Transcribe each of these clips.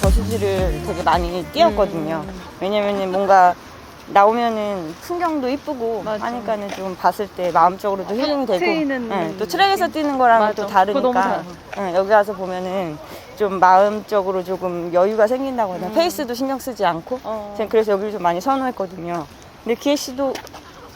저수지를 되게 많이 뛰었거든요. 왜냐면은 뭔가 나오면은 풍경도 이쁘고 맞아. 하니까는 좀 봤을 때 마음적으로도 힐링이 되고 트이는 예, 또 트랙에서 뛰는 거랑은 맞아. 또 그거 너무 다르니까 예, 여기 와서 보면은 좀 마음적으로 조금 여유가 생긴다고 해야 되나 페이스도 신경 쓰지 않고 음. 어. 그래서 여기를 좀 많이 선호했거든요. 근데 기혜 씨도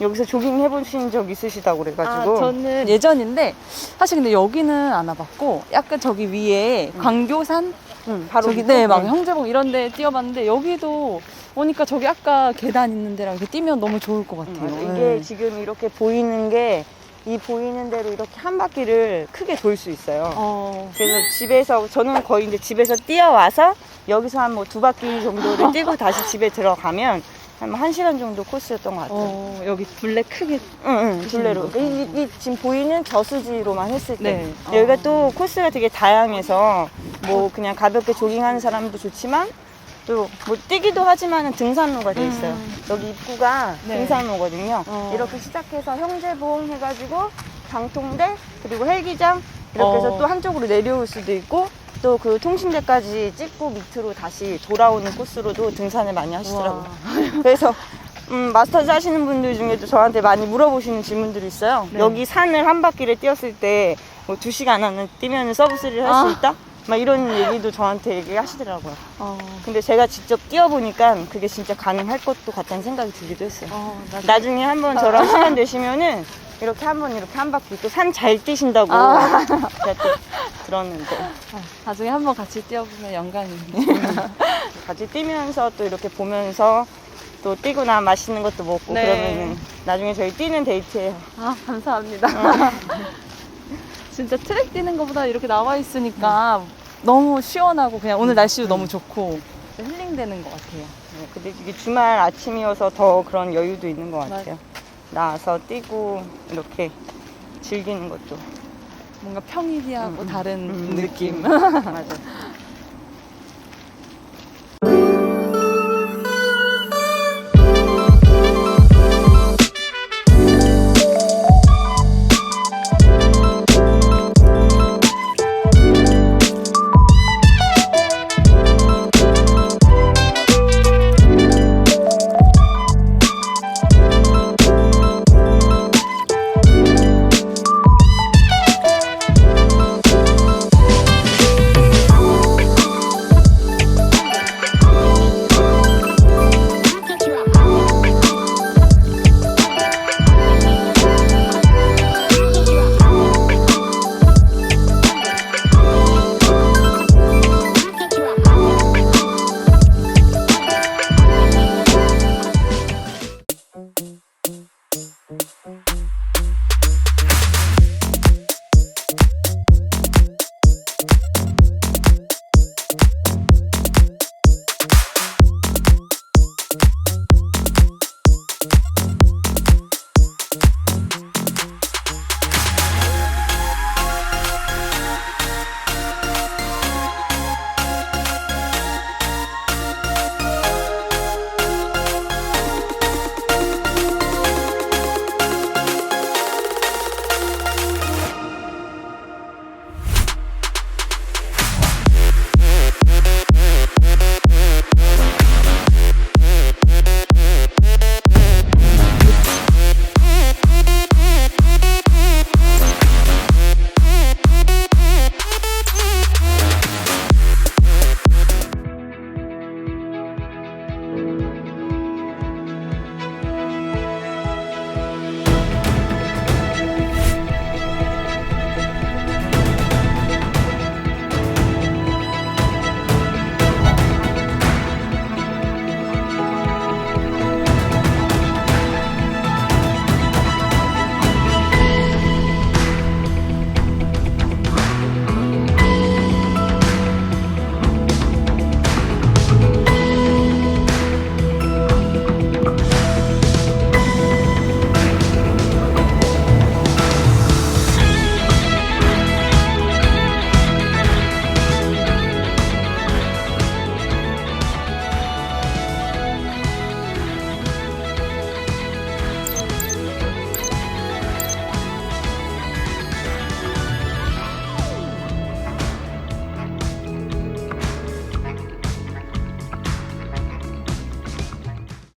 여기서 조깅 해보신 적 있으시다고 아, 그래가지고 저는 예전인데 사실 근데 여기는 안 와봤고 약간 저기 위에 광교산 음, 바로 저기 밑에? 네, 막 음. 형제봉 이런 데 뛰어봤는데 여기도 오니까 저기 아까 계단 있는 데랑 이렇게 뛰면 너무 좋을 것 같아요. 맞아. 이게 네. 지금 이렇게 보이는 게 이 보이는 대로 이렇게 한 바퀴를 크게 돌 수 있어요. 어, 그래서 집에서 저는 거의 이제 집에서 뛰어와서 여기서 한 뭐 두 바퀴 정도를 뛰고 다시 집에 들어가면 한한 시간 정도 코스였던 것 같아요. 어, 여기 둘레 크게 응, 응, 둘레로. 이, 이- 이 지금 보이는 저수지로만 했을 때. 네. 여기가 어. 또 코스가 되게 다양해서 뭐 그냥 가볍게 조깅하는 사람도 좋지만 또 뭐 뛰기도 하지만은 등산로가 돼 있어요. 음. 여기 입구가 네. 등산로거든요. 어. 이렇게 시작해서 형제봉 해가지고 장통대 그리고 헬기장 이렇게 해서 어. 또 한쪽으로 내려올 수도 있고 또 그 통신대까지 찍고 밑으로 다시 돌아오는 코스로도 등산을 많이 하시더라고요. 그래서 음, 마스터즈 하시는 분들 중에도 저한테 많이 물어보시는 질문들이 있어요. 네. 여기 산을 한 바퀴를 뛰었을 때 뭐 두 시간 안에 뛰면 서브스리를 할 수 아. 있다? 막 이런 얘기도 저한테 얘기하시더라고요. 어, 근데 제가 직접 뛰어보니까 그게 진짜 가능할 것도 같다는 생각이 들기도 했어요. 어, 나 나중에 한번 저랑 시간 되시면은 이렇게 한번 이렇게 한 바퀴 또 산 잘 뛰신다고 아. 제가 또 들었는데 나중에 한번 같이 뛰어보면 영광이네. 같이 뛰면서 또 이렇게 보면서 또 뛰고 나 맛있는 것도 먹고 네. 그러면은 나중에 저희 뛰는 데이트예요. 아, 감사합니다. 진짜 트랙 뛰는 것보다 이렇게 나와 있으니까 너무 시원하고 그냥 오늘 날씨도 너무 좋고 힐링되는 것 같아요. 네, 근데 이게 주말 아침이어서 더 그런 여유도 있는 것 같아요. 나와서 뛰고 이렇게 즐기는 것도 뭔가 평일이하고 음, 음. 다른 음, 느낌. 맞아.